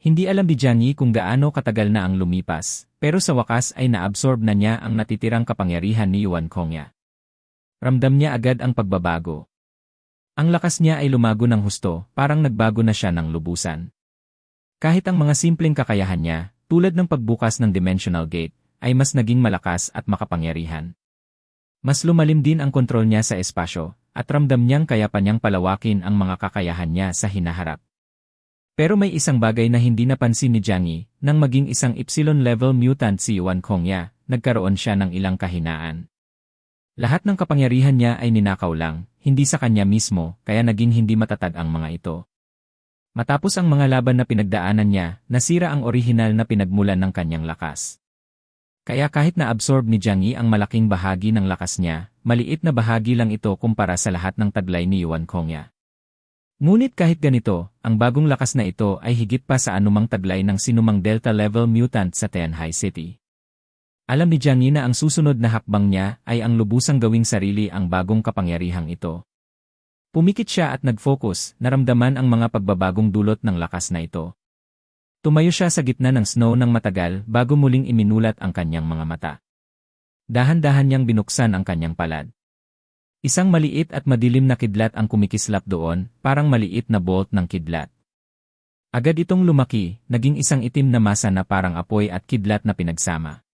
Hindi alam ni Yi kung gaano katagal na ang lumipas, pero sa wakas ay naabsorb na niya ang natitirang kapangyarihan ni Yuan Kongya. Ramdam niya agad ang pagbabago. Ang lakas niya ay lumago ng husto, parang nagbago na siya ng lubusan. Kahit ang mga simpleng kakayahan niya, tulad ng pagbukas ng dimensional gate, ay mas naging malakas at makapangyarihan. Mas lumalim din ang kontrol niya sa espasyo, at ramdam niyang kaya pa niyang palawakin ang mga kakayahan niya sa hinaharap. Pero may isang bagay na hindi napansin ni Jiang Yi, nang maging isang Epsilon-level mutant si Yuan Kongya, nagkaroon siya ng ilang kahinaan. Lahat ng kapangyarihan niya ay ninakaw lang, hindi sa kanya mismo, kaya naging hindi matatag ang mga ito. Matapos ang mga laban na pinagdaanan niya, nasira ang orihinal na pinagmulan ng kanyang lakas. Kaya kahit na-absorb ni Jiang Yi ang malaking bahagi ng lakas niya, maliit na bahagi lang ito kumpara sa lahat ng taglay ni Yuan Kongya. Ngunit kahit ganito, ang bagong lakas na ito ay higit pa sa anumang taglay ng sinumang Delta-level mutant sa Tianhai City. Alam ni Jiang Yi na ang susunod na hakbang niya ay ang lubusang gawing sarili ang bagong kapangyarihang ito. Pumikit siya at nag-focus, naramdaman ang mga pagbabagong dulot ng lakas na ito. Tumayo siya sa gitna ng snow ng matagal bago muling iminulat ang kanyang mga mata. Dahan-dahan niyang binuksan ang kanyang palad. Isang maliit at madilim na kidlat ang kumikislap doon, parang maliit na bolt ng kidlat. Agad itong lumaki, naging isang itim na masa na parang apoy at kidlat na pinagsama.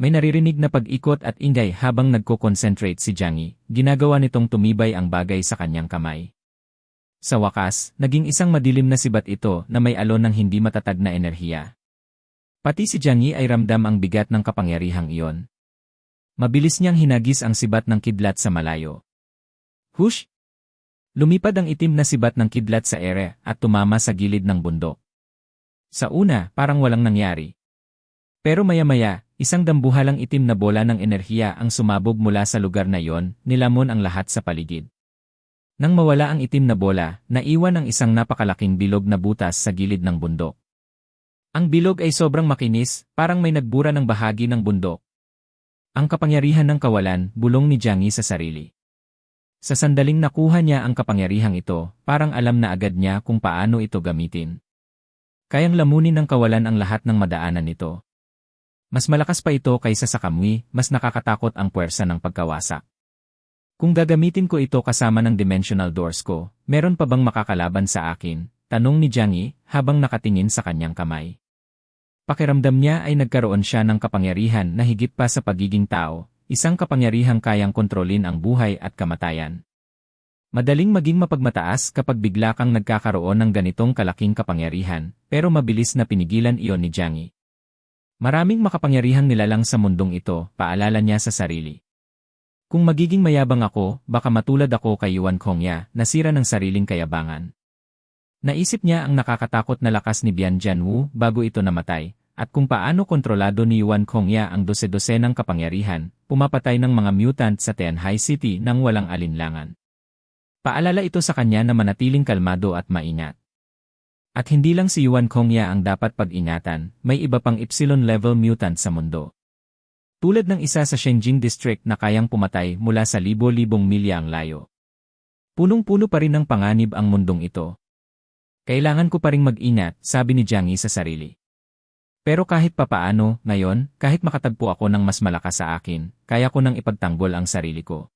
May naririnig na pag-ikot at ingay habang nagko-concentrate si Jiang Yi, ginagawa nitong tumibay ang bagay sa kanyang kamay. Sa wakas, naging isang madilim na sibat ito na may alon ng hindi matatag na enerhiya. Pati si Jiang Yi ay ramdam ang bigat ng kapangyarihang iyon. Mabilis niyang hinagis ang sibat ng kidlat sa malayo. Hush! Lumipad ang itim na sibat ng kidlat sa ere at tumama sa gilid ng bundok. Sa una, parang walang nangyari. Pero maya-maya, isang dambuhalang itim na bola ng enerhiya ang sumabog mula sa lugar na yon, nilamon ang lahat sa paligid. Nang mawala ang itim na bola, naiwan ang isang napakalaking bilog na butas sa gilid ng bundok. Ang bilog ay sobrang makinis, parang may nagbura ng bahagi ng bundok, ang kapangyarihan ng kawalan, bulong ni Jiang Yi sa sarili. Sa sandaling nakuha niya ang kapangyarihang ito, parang alam na agad niya kung paano ito gamitin. Kayang lamunin ng kawalan ang lahat ng madaanan nito. Mas malakas pa ito kaysa sa kamwi, mas nakakatakot ang puwersa ng pagkawasak. Kung gagamitin ko ito kasama ng dimensional doors ko, meron pa bang makakalaban sa akin? Tanong ni Jiang Yi habang nakatingin sa kanyang kamay. Pakiramdam niya ay nagkaroon siya ng kapangyarihan na higit pa sa pagiging tao, isang kapangyarihang kayang kontrolin ang buhay at kamatayan. Madaling maging mapagmataas kapag bigla kang nagkakaroon ng ganitong kalaking kapangyarihan, pero mabilis na pinigilan iyon ni Jiang Yi. Maraming makapangyarihang nilalang sa mundong ito, paalala niya sa sarili. Kung magiging mayabang ako, baka matulad ako kay Yuan Kongya, nasira ng sariling kayabangan. Naisip niya ang nakakatakot na lakas ni Bian Jianwu bago ito namatay, at kung paano kontrolado ni Yuan Kongya ang dose-dose ng kapangyarihan, pumapatay ng mga mutant sa Tianhai City nang walang alinlangan. Paalala ito sa kanya na manatiling kalmado at maingat. At hindi lang si Yuan Kongya ang dapat pag-ingatan, may iba pang Epsilon-level mutant sa mundo. Tulad ng isa sa Shenjing District na kayang pumatay mula sa libo-libong milya ang layo. Punong-puno pa rin ng panganib ang mundong ito. Kailangan ko pa ring mag-ingat, sabi ni Jiang Yi sa sarili. Pero kahit papaano, ngayon, kahit makatagpo ako ng mas malakas sa akin, kaya ko nang ipagtanggol ang sarili ko.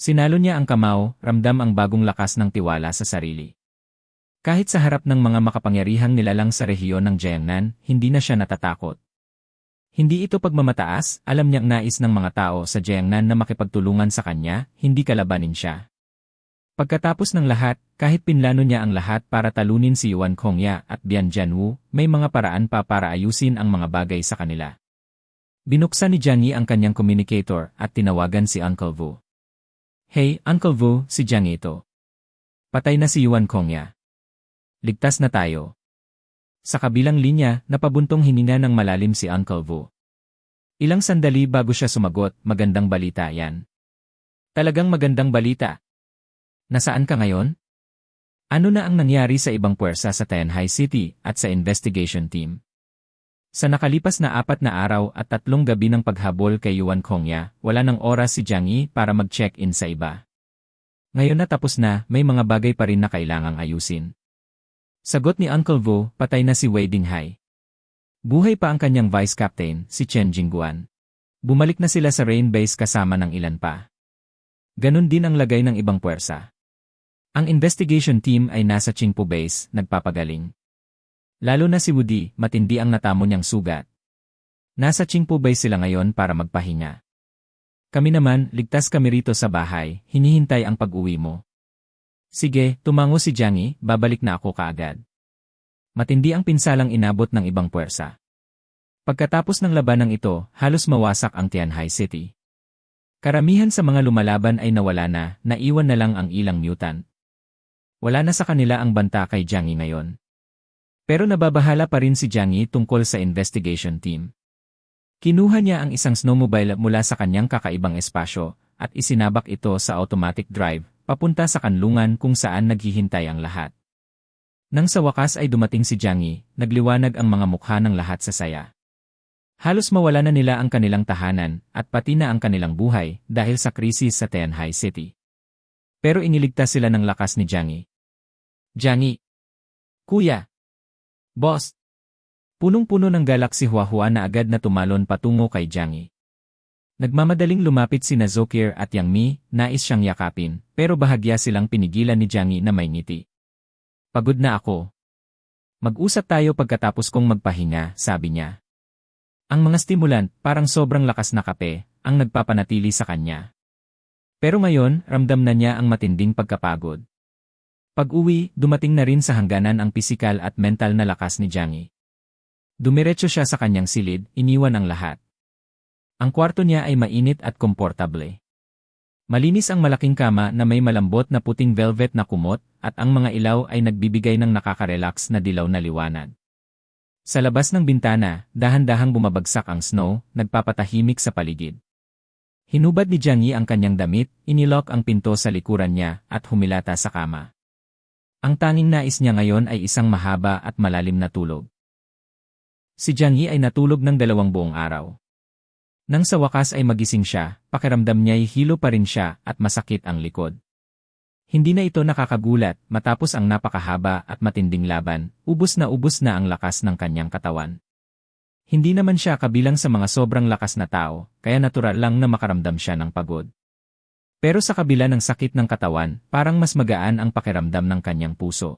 Sinalo niya ang kamao, ramdam ang bagong lakas ng tiwala sa sarili. Kahit sa harap ng mga makapangyarihang nilalang sa rehiyon ng Jiangnan, hindi na siya natatakot. Hindi ito pagmamataas, alam niyang nais ng mga tao sa Jiangnan na makipagtulungan sa kanya, hindi kalabanin siya. Pagkatapos ng lahat, kahit pinlano niya ang lahat para talunin si Yuan Kongya at Bian Jianwu, may mga paraan pa para ayusin ang mga bagay sa kanila. Binuksan ni Jiang Yi ang kanyang communicator at tinawagan si Uncle Vu. Hey, Uncle Vu, si Jiang ito. Patay na si Yuan Kongya. Ligtas na tayo. Sa kabilang linya, napabuntong hininga ng malalim si Uncle Vu. Ilang sandali bago siya sumagot, magandang balita yan. Talagang magandang balita, Nasaan ka ngayon? Ano na ang nangyari sa ibang puwersa sa Tianhai City at sa investigation team? Sa nakalipas na apat na araw at tatlong gabi ng paghabol kay Yuan Kongya, wala ng oras si Jiang Yi para mag-check-in sa iba. Ngayon na tapos na, may mga bagay pa rin na kailangang ayusin. Sagot ni Uncle Vo, patay na si Wei Dinghai. Buhay pa ang kanyang vice captain, si Chen Jingguan. Bumalik na sila sa Rain Base kasama ng ilan pa. Ganon din ang lagay ng ibang puwersa. Ang investigation team ay nasa Qingpu Base, nagpapagaling. Lalo na si Woody, matindi ang natamo niyang sugat. Nasa Qingpu Base sila ngayon para magpahinga. Kami naman, ligtas kami rito sa bahay, hinihintay ang pag-uwi mo. Sige, tumango si Jiangyi, babalik na ako kaagad. Matindi ang pinsalang inabot ng ibang puwersa. Pagkatapos ng labanang ito, halos mawasak ang Tianhai City. Karamihan sa mga lumalaban ay nawala na, naiwan na lang ang ilang mutant. Wala na sa kanila ang banta kay Jiangyi ngayon. Pero nababahala pa rin si Jiangyi tungkol sa investigation team. Kinuha niya ang isang snowmobile mula sa kanyang kakaibang espasyo at isinabak ito sa automatic drive papunta sa kanlungan kung saan naghihintay ang lahat. Nang sa wakas ay dumating si Jiangyi, nagliwanag ang mga mukha ng lahat sa saya. Halos mawala na nila ang kanilang tahanan at pati na ang kanilang buhay dahil sa krisis sa Tianhai City. Pero iniligtas sila ng lakas ni Jiangyi. Jiangyi! Kuya! Boss! Punong-puno ng galak si Huahua na agad na tumalon patungo kay Jiangyi. Nagmamadaling lumapit si Nazokir at Yang Mi, nais siyang yakapin, pero bahagya silang pinigilan ni Jiangyi na may ngiti. Pagod na ako. Mag-usap tayo pagkatapos kong magpahinga, sabi niya. Ang mga stimulant, parang sobrang lakas na kape, ang nagpapanatili sa kanya. Pero ngayon, ramdam na niya ang matinding pagkapagod. Pag-uwi, dumating na rin sa hangganan ang pisikal at mental na lakas ni Jiangyi. Dumiretso siya sa kanyang silid, iniwan ang lahat. Ang kwarto niya ay mainit at komportable. Malinis ang malaking kama na may malambot na puting velvet na kumot at ang mga ilaw ay nagbibigay ng nakaka-relax na dilaw na liwanag. Sa labas ng bintana, dahan-dahang bumabagsak ang snow, nagpapatahimik sa paligid. Hinubad ni Jiangyi ang kanyang damit, inilok ang pinto sa likuran niya, at humilata sa kama. Ang tanging nais niya ngayon ay isang mahaba at malalim na tulog. Si Jiangyi ay natulog ng dalawang buong araw. Nang sa wakas ay magising siya, pakiramdam niya'y hilo pa rin siya at masakit ang likod. Hindi na ito nakakagulat matapos ang napakahaba at matinding laban, ubos na ubos na ang lakas ng kanyang katawan. Hindi naman siya kabilang sa mga sobrang lakas na tao, kaya natural lang na makaramdam siya ng pagod. Pero sa kabila ng sakit ng katawan, parang mas magaan ang pakiramdam ng kanyang puso.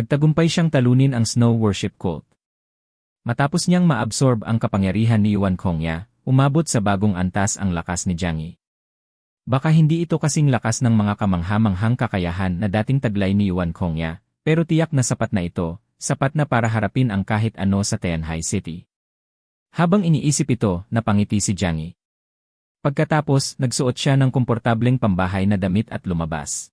Nagtagumpay siyang talunin ang snow worship cult. Matapos niyang maabsorb ang kapangyarihan ni Yuan Kongya, umabot sa bagong antas ang lakas ni Jiangyi. Baka hindi ito kasing lakas ng mga kamanghamanghang kakayahan na dating taglay ni Yuan Kongya, pero tiyak na sapat na ito, sapat na para harapin ang kahit ano sa Tianhai City. Habang iniisip ito, napangiti si Jiangyi. Pagkatapos, nagsuot siya ng komportableng pambahay na damit at lumabas.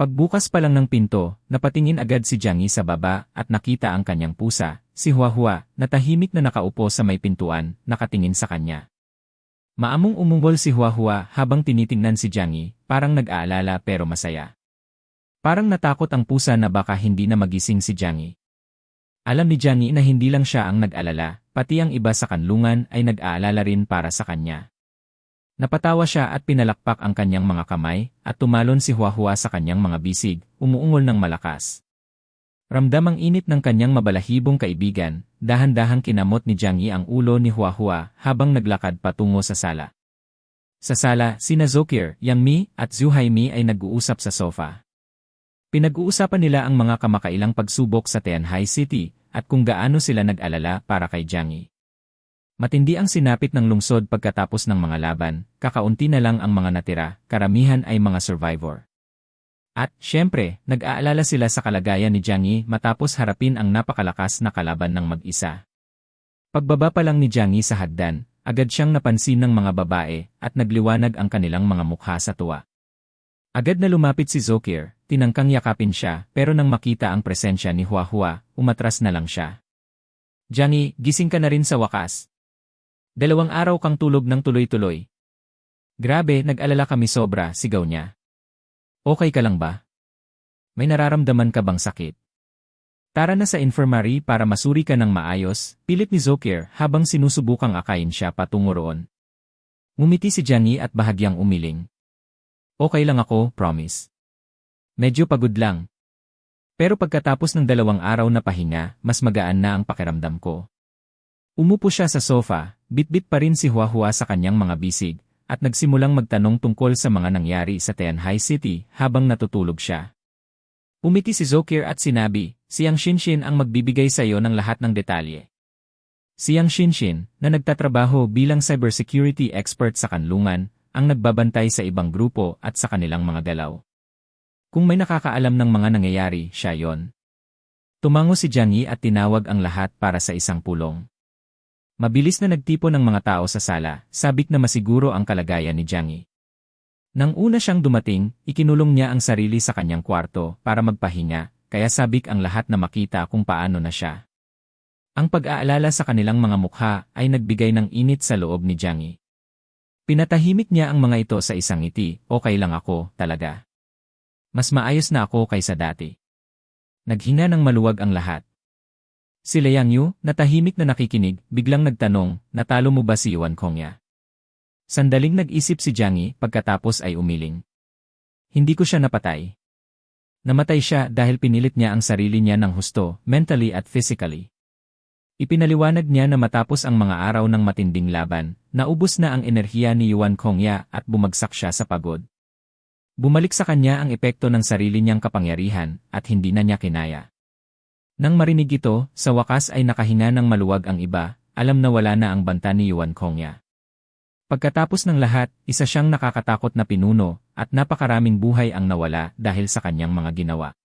Pagbukas pa lang ng pinto, napatingin agad si Jiangyi sa baba at nakita ang kanyang pusa, si Huahua, na tahimik na nakaupo sa may pintuan, nakatingin sa kanya. Maamong umungol si Huahua habang tinitingnan si Jiangyi, parang nag-aalala pero masaya. Parang natakot ang pusa na baka hindi na magising si Jiangyi. Alam ni Jiangyi na hindi lang siya ang nag-alala, pati ang iba sa kanlungan ay nag-aalala rin para sa kanya. Napatawa siya at pinalakpak ang kanyang mga kamay, at tumalon si Huahua sa kanyang mga bisig, umuungol ng malakas. Ramdam ang init ng kanyang mabalahibong kaibigan, dahan-dahang kinamot ni Jiangyi ang ulo ni Huahua habang naglakad patungo sa sala. Sa sala, sina Zokir, Yang Mi, at Zuhaimi ay nag-uusap sa sofa. Pinag-uusapan nila ang mga kamakailang pagsubok sa Tianhai City at kung gaano sila nag-alala para kay Jiangyi. Matindi ang sinapit ng lungsod pagkatapos ng mga laban, kakaunti na lang ang mga natira, karamihan ay mga survivor. At, syempre, nag-aalala sila sa kalagayan ni Jiangyi matapos harapin ang napakalakas na kalaban ng mag-isa. Pagbaba pa lang ni Jiangyi sa hagdan, agad siyang napansin ng mga babae at nagliwanag ang kanilang mga mukha sa tuwa. Agad na lumapit si Zokir, tinangkang yakapin siya pero nang makita ang presensya ni Huahua, umatras na lang siya. Jiangyi, gising ka na rin sa wakas. Dalawang araw kang tulog ng tuloy-tuloy. Grabe, nag-alala kami sobra, sigaw niya. Okay ka lang ba? May nararamdaman ka bang sakit? Tara na sa infirmary para masuri ka ng maayos, pilit ni Zokir habang sinusubukang akayin siya patungo roon. Ngumiti si Jiangyi at bahagyang umiling. Okay lang ako, promise. Medyo pagod lang. Pero pagkatapos ng dalawang araw na pahinga, mas magaan na ang pakiramdam ko. Umupo siya sa sofa, bitbit pa rin si Huahua sa kanyang mga bisig, at nagsimulang magtanong tungkol sa mga nangyari sa Tianhai City habang natutulog siya. Umiti si Zokir at sinabi, siyang Shinshin ang magbibigay sa iyo ng lahat ng detalye. Siyang Shinshin, na nagtatrabaho bilang cybersecurity expert sa kanlungan, ang nagbabantay sa ibang grupo at sa kanilang mga galaw. Kung may nakakaalam ng mga nangyayari, siya yon. Tumango si Jiang Yi at tinawag ang lahat para sa isang pulong. Mabilis na nagtipon ng mga tao sa sala, sabik na masiguro ang kalagayan ni Jiang Yi. Nang una siyang dumating, ikinulong niya ang sarili sa kanyang kwarto para magpahinga, kaya sabik ang lahat na makita kung paano na siya. Ang pag-aalala sa kanilang mga mukha ay nagbigay ng init sa loob ni Jiang Yi. Pinatahimik niya ang mga ito sa isang ngiti, okay lang ako, talaga. Mas maayos na ako kaysa dati. Naghinga ng maluwag ang lahat. Si Liang Yu, natahimik na nakikinig, biglang nagtanong, natalo mo ba si Yuan Kongya? Sandaling nag-isip si Jiang Yi, pagkatapos ay umiling. Hindi ko siya napatay. Namatay siya dahil pinilit niya ang sarili niya ng husto, mentally at physically. Ipinaliwanag niya na matapos ang mga araw ng matinding laban, naubos na ang enerhiya ni Yuan Kongya at bumagsak siya sa pagod. Bumalik sa kanya ang epekto ng sarili niyang kapangyarihan at hindi na niya kinaya. Nang marinig ito, sa wakas ay nakahinga ng maluwag ang iba, alam na wala na ang banta ni Yuan Kongya. Pagkatapos ng lahat, isa siyang nakakatakot na pinuno at napakaraming buhay ang nawala dahil sa kanyang mga ginawa.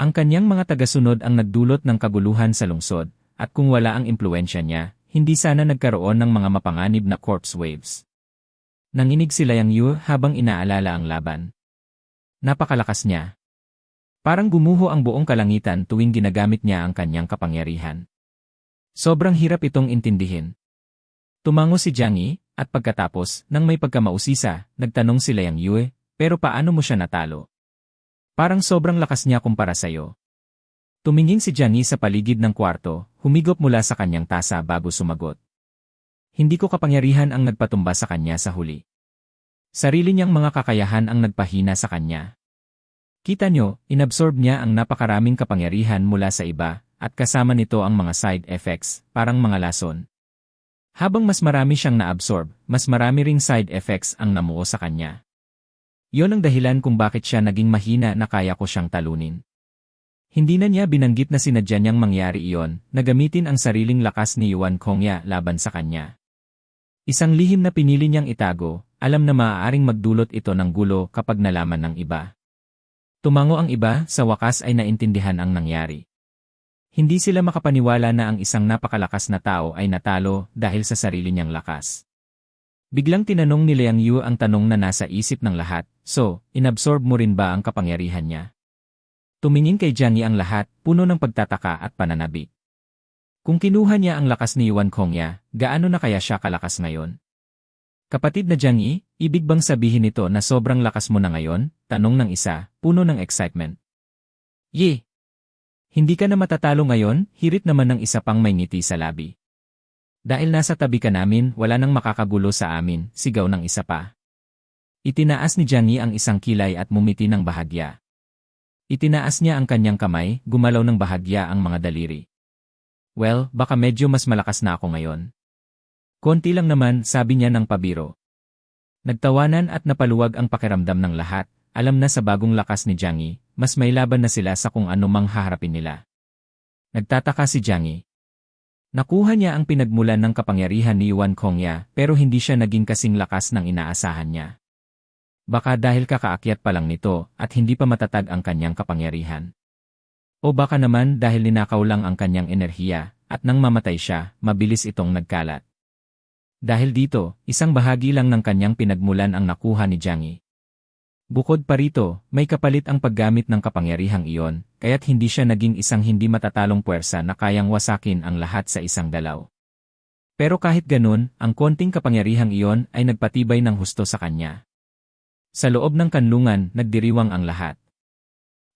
Ang kanyang mga tagasunod ang nagdulot ng kaguluhan sa lungsod at kung wala ang impluensya niya, hindi sana nagkaroon ng mga mapanganib na corpse waves. Nanginig si Liang Yu habang inaalala ang laban. Napakalakas niya. Parang gumuho ang buong kalangitan tuwing ginagamit niya ang kanyang kapangyarihan. Sobrang hirap itong intindihin. Tumango si Jiang Yi, at pagkatapos, nang may pagkamausisa, nagtanong si Liang Yu, pero paano mo siya natalo? Parang sobrang lakas niya kumpara sa'yo. Tumingin si Jiang Yi sa paligid ng kwarto, humigop mula sa kanyang tasa bago sumagot. Hindi ko kapangyarihan ang nagpatumba sa kanya sa huli. Sarili niyang mga kakayahan ang nagpahina sa kanya. Kita nyo, inabsorb niya ang napakaraming kapangyarihan mula sa iba, at kasama nito ang mga side effects, parang mga lason. Habang mas marami siyang naabsorb, mas marami ring side effects ang namuo sa kanya. Yon ang dahilan kung bakit siya naging mahina na kaya ko siyang talunin. Hindi na niya binanggit na sinadya niyang mangyari iyon, na gamitin ang sariling lakas ni Yuan Kongya laban sa kanya. Isang lihim na pinili niyang itago, alam na maaaring magdulot ito ng gulo kapag nalaman ng iba. Tumango ang iba, sa wakas ay naintindihan ang nangyari. Hindi sila makapaniwala na ang isang napakalakas na tao ay natalo dahil sa sarili niyang lakas. Biglang tinanong ni Liang Yu ang tanong na nasa isip ng lahat, so, inabsorb mo rin ba ang kapangyarihan niya? Tumingin kay Yi ang lahat, puno ng pagtataka at pananabik. Kung kinuha niya ang lakas ni Yuan Kongya, gaano na kaya siya kalakas ngayon? Kapatid na Jiang Yi, ibig bang sabihin nito na sobrang lakas mo na ngayon? Tanong ng isa, puno ng excitement. Ye! Hindi ka na matatalo ngayon, hirit naman ng isa pang may ngiti sa labi. Dahil nasa tabi ka namin, wala nang makakagulo sa amin, sigaw ng isa pa. Itinaas ni Jiang Yi ang isang kilay at mumiti ng bahagya. Itinaas niya ang kanyang kamay, gumalaw ng bahagya ang mga daliri. Well, baka medyo mas malakas na ako ngayon. Konti lang naman, sabi niya ng pabiro. Nagtawanan at napaluwag ang pakiramdam ng lahat, alam na sa bagong lakas ni Jiang Yi, mas may laban na sila sa kung ano mang haharapin nila. Nagtataka si Jiang Yi. Nakuha niya ang pinagmulan ng kapangyarihan ni Yuan Kongya pero hindi siya naging kasing lakas ng inaasahan niya. Baka dahil kakaakyat pa lang nito at hindi pa matatag ang kanyang kapangyarihan. O baka naman dahil ninakaw lang ang kanyang enerhiya, at nang mamatay siya, mabilis itong nagkalat. Dahil dito, isang bahagi lang ng kanyang pinagmulan ang nakuha ni Jiang Yi. Bukod pa rito, may kapalit ang paggamit ng kapangyarihang iyon, kaya't hindi siya naging isang hindi matatalong puwersa na kayang wasakin ang lahat sa isang dalaw. Pero kahit ganun, ang konting kapangyarihang iyon ay nagpatibay ng husto sa kanya. Sa loob ng kanlungan, nagdiriwang ang lahat.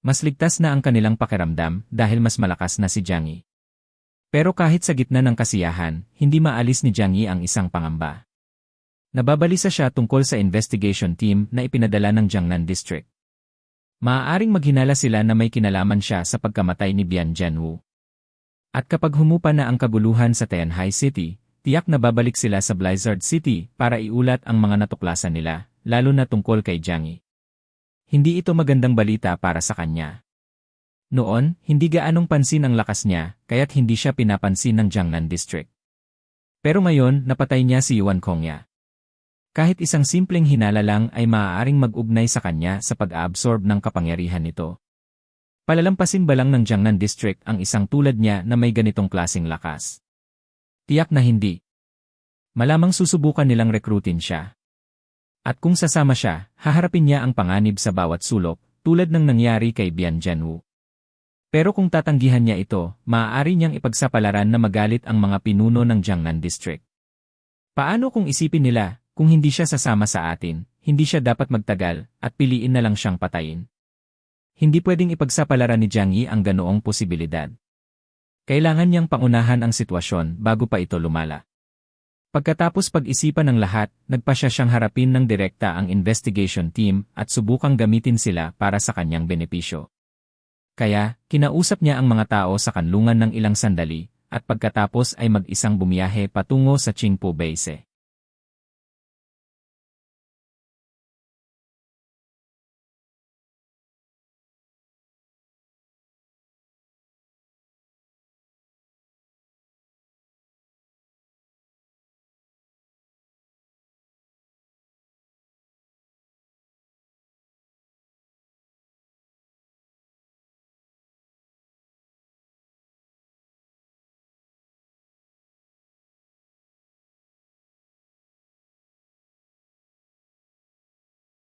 Mas ligtas na ang kanilang pakiramdam dahil mas malakas na si Jiang Yi. Pero kahit sa gitna ng kasiyahan, hindi maalis ni Jiang Yi ang isang pangamba. Nababalisa siya tungkol sa investigation team na ipinadala ng Jiangnan District. Maaaring maghinala sila na may kinalaman siya sa pagkamatay ni Bian Jianwu. At kapag humupa na ang kaguluhan sa Tianhai City, tiyak na babalik sila sa Blizzard City para iulat ang mga natuklasan nila, lalo na tungkol kay Jiang Yi. Hindi ito magandang balita para sa kanya. Noon, hindi gaanong pansin ang lakas niya, kaya't hindi siya pinapansin ng Jiangnan District. Pero ngayon, napatay niya si Yuan Kongya. Kahit isang simpleng hinala lang ay maaaring mag-ugnay sa kanya sa pag-absorb ng kapangyarihan nito. Palalampasin ba lang ng Jiangnan District ang isang tulad niya na may ganitong klasing lakas? Tiyak na hindi. Malamang susubukan nilang rekrutin siya. At kung sasama siya, haharapin niya ang panganib sa bawat sulok, tulad ng nangyari kay Bian Jianwu. Pero kung tatanggihan niya ito, maaari niyang ipagsapalaran na magalit ang mga pinuno ng Jiangnan District. Paano kung isipin nila, kung hindi siya sasama sa atin, hindi siya dapat magtagal, at piliin na lang siyang patayin. Hindi pwedeng ipagsapalaran ni Jiang Yi ang ganoong posibilidad. Kailangan niyang pangunahan ang sitwasyon bago pa ito lumala. Pagkatapos pag-isipan ng lahat, nagpa siya siyang harapin ng direkta ang investigation team at subukang gamitin sila para sa kanyang benepisyo. Kaya, kinausap niya ang mga tao sa kanlungan ng ilang sandali, at pagkatapos ay mag-isang bumiyahe patungo sa Qingpo Base.